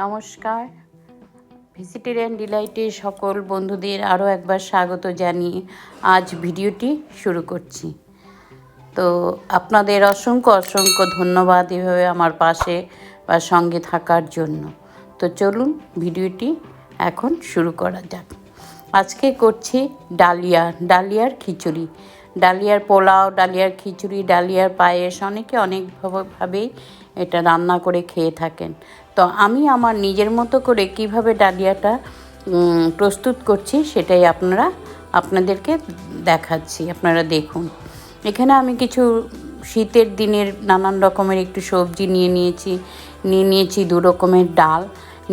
নমস্কার। ভেজিটেরিয়ান ডিলাইটে সকল বন্ধুদের আরও একবার স্বাগত জানিয়ে আজ ভিডিওটি শুরু করছি। তো আপনাদের অসংখ্য অসংখ্য ধন্যবাদ এভাবে আমার পাশে বা সঙ্গে থাকার জন্য। তো চলুন ভিডিওটি এখন শুরু করা যাক। আজকে করছি ডালিয়া, ডালিয়ার খিচুড়ি। ডালিয়ার পোলাও, ডালিয়ার খিচুড়ি, ডালিয়ার পায়েস অনেকে অনেকভাবেই এটা রান্না করে খেয়ে থাকেন। তো আমি আমার নিজের মতো করে কীভাবে ডালিয়াটা প্রস্তুত করছি সেটাই আপনারা, আপনাদেরকে দেখাচ্ছি, আপনারা দেখুন। এখানে আমি কিছু শীতের দিনের নানান রকমের একটু সবজি নিয়ে নিয়েছি নিয়ে নিয়েছি দু রকমের ডাল,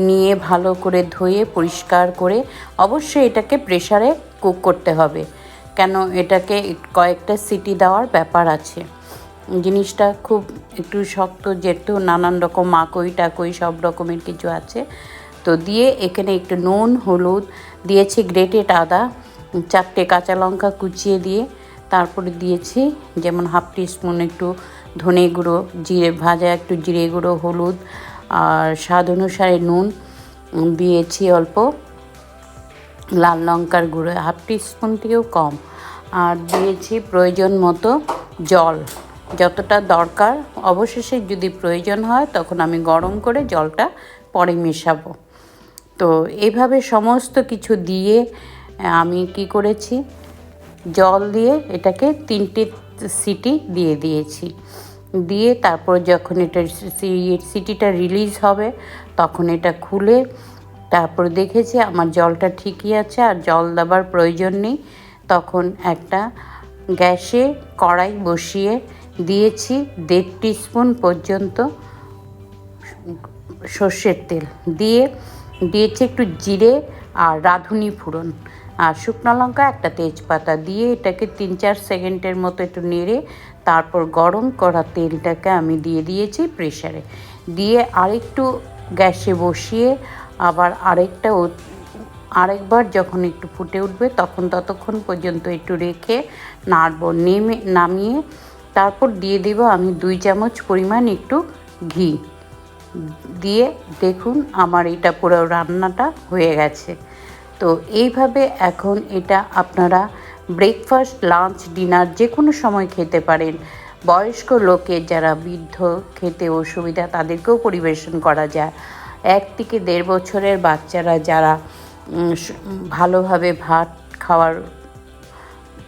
নিয়ে ভালো করে ধুয়ে পরিষ্কার করে অবশ্যই এটাকে প্রেসারে কুক করতে হবে। কেন এটাকে কয়েকটা সিটি দেওয়ার ব্যাপার আছে। জিনিসটা খুব একটু শক্ত, যেহেতু নানান রকম মাকই টাকই সব রকমের কিছু আছে। তো দিয়ে এখানে একটু নুন, হলুদ, দিয়েছি গ্রেটেড আদা, চারটে কাঁচা লঙ্কা কুচিয়ে দিয়ে তারপরে দিয়েছি যেমন হাফ স্পুন একটু ধনে গুঁড়ো, জিরে, ভাজা একটু জিরে গুঁড়ো, হলুদ আর স্বাদ অনুসারে নুন, দিয়েছি অল্প। লাল লঙ্কার গুঁড়ো, হাফ স্পুন থেকেও কম। আর দিয়েছি প্রয়োজন মতো জল। যতটা দরকার, অবশেষে যদি প্রয়োজন হয় তখন আমি গরম করে জলটা পরে মেশাবো। তো এইভাবে সমস্ত কিছু দিয়ে আমি কি করেছি? জল দিয়ে এটাকে তিনটে সিটি দিয়ে দিয়েছি। দিয়ে তারপর যখন এটা সিটিটা রিলিজ হবে, তখন এটা খুলে তারপর দেখেছি আমার জলটা ঠিকই আছে আর জল দেবার প্রয়োজন নেই। তখন একটা গ্যাসে কড়াই বসিয়ে দিয়েছি দেড় স্পুন পর্যন্ত সর্ষের তেল। দিয়ে দিয়েছি একটু জিরে আর রাঁধুনি ফোড়ন আর শুকনো লঙ্কা একটা তেজপাতা। দিয়ে এটাকে তিন চার সেকেন্ডের মতো একটু নেড়ে তারপর গরম করা তেলটাকে আমি দিয়ে দিয়েছি প্রেসারে। দিয়ে আরেকটু গ্যাসে বসিয়ে আবার আরেকটা আরেকবার যখন একটু ফুটে উঠবে, তখন ততক্ষণ পর্যন্ত একটু রেখে নাড়ব, নেমে, নামিয়ে তারপর দিয়ে দেব আমি দুই চামচ পরিমাণ একটু ঘি। দিয়ে দেখুন আমার এটা পুরো রান্নাটা হয়ে গেছে। তো এইভাবে এখন এটা আপনারা ব্রেকফাস্ট লাঞ্চ ডিনার যে কোনো সময় খেতে পারেন। বয়স্ক লোকের যারা বৃদ্ধ, খেতে অসুবিধা তাদেরকেও পরিবেশন করা যায়। এক থেকে দেড় বছরের বাচ্চারা যারা ভালোভাবে ভাত খাওয়ার,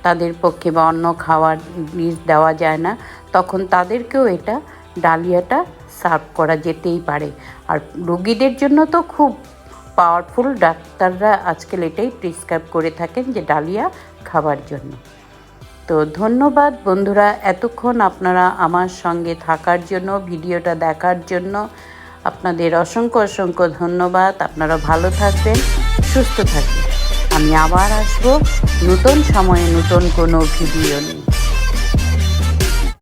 তাদের পক্ষে বা অন্য খাওয়ার জিনিস দেওয়া যায় না। তখন তাদেরকেও এটা ডালিয়াটা সার্ভ করা যেতেই পারে। আর রোগীদের জন্য তো খুব পাওয়ারফুল, ডাক্তাররা আজকাল এটাই প্রেসক্রাইব করে থাকেন যে ডালিয়া খাবার জন্য। তো ধন্যবাদ বন্ধুরা, এতক্ষণ আপনারা আমার সঙ্গে থাকার জন্য, ভিডিওটা দেখার জন্য। আপনাদের অসংখ্য অসংখ্য ধন্যবাদ। আপনারা ভালো থাকবেন। সুস্থ থাকি। আমি আবার আসব। নতুন সময়ে নতুন কোনো ভিডিও নিয়ে।